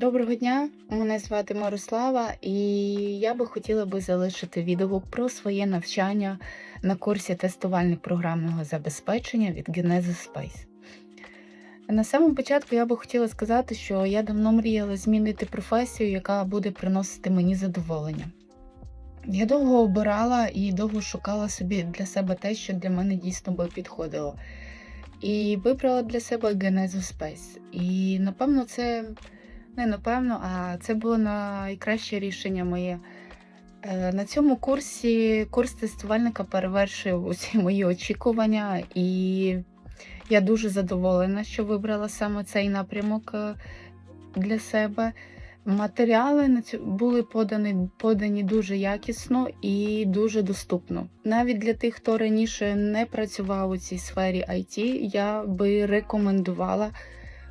Доброго дня, мене звати Мирослава, і я би хотіла би залишити відгук про своє навчання на курсі тестувальник програмного забезпечення від Genesis Space. На самому початку я би хотіла сказати, що я давно мріяла змінити професію, яка буде приносити мені задоволення. Я довго обирала і довго шукала собі для себе те, що для мене дійсно би підходило. І вибрала для себе Genesis Space. І напевно, це не напевно, а це було найкраще рішення моє. Е, На цьому курсі курс тестувальника перевершив усі мої очікування, і я дуже задоволена, що вибрала саме цей напрямок е, для себе. Матеріали на цю були подані, подані дуже якісно і дуже доступно. Навіть для тих, хто раніше не працював у цій сфері IT, я би рекомендувала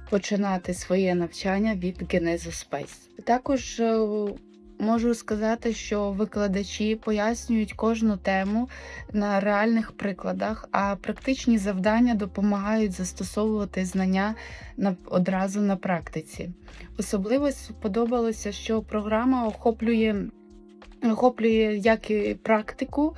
починати своє навчання від Genesis Space. Також е, можу сказати, що викладачі пояснюють кожну тему на реальних прикладах, а практичні завдання допомагають застосовувати знання на, одразу на практиці. Особливо сподобалося, що програма охоплює. Охоплює як і практику,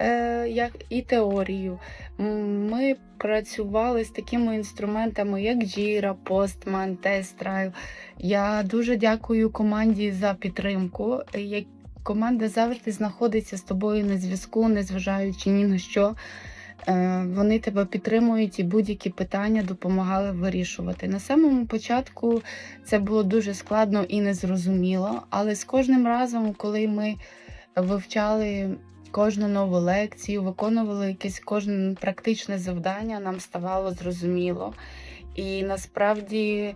е, як і теорію. Ми працювали з такими інструментами, як Jira, Postman, TestDrive. Я дуже дякую команді за підтримку. Команда завжди знаходиться з тобою на зв'язку, незважаючи ні на що. Е, Вони тебе підтримують і будь-які питання допомагали вирішувати. На самому початку це було дуже складно і незрозуміло, але з кожним разом, коли ми вивчали кожну нову лекцію, виконували якесь кожне практичне завдання, нам ставало зрозуміло. І насправді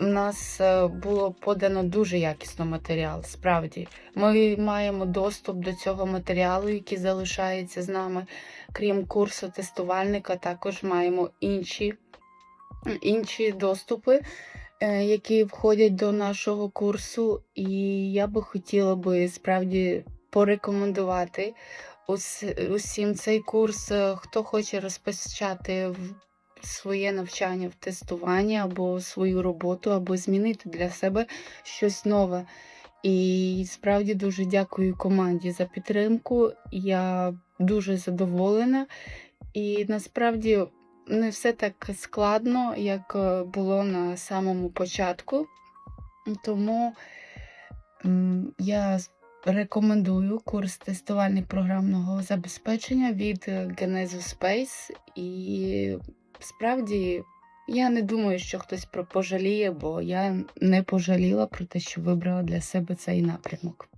у нас е, було подано дуже якісно матеріал. Справді, ми маємо доступ до цього матеріалу, який залишається з нами. Крім курсу тестувальника, також маємо інші, інші доступи, е, які входять до нашого курсу. І я би хотіла би справді порекомендувати усім цей курс, е, хто хоче розпочати своє навчання в тестуванні або свою роботу, або змінити для себе щось нове. І справді дуже дякую команді за підтримку. Я дуже задоволена. І насправді не все так складно, як е, було на самому початку. Тому я рекомендую курс тестувальник програмного забезпечення від е, Genesis Space. І справді я не думаю, що хтось пожаліє, бо я не пожаліла про те, що вибрала для себе цей напрямок.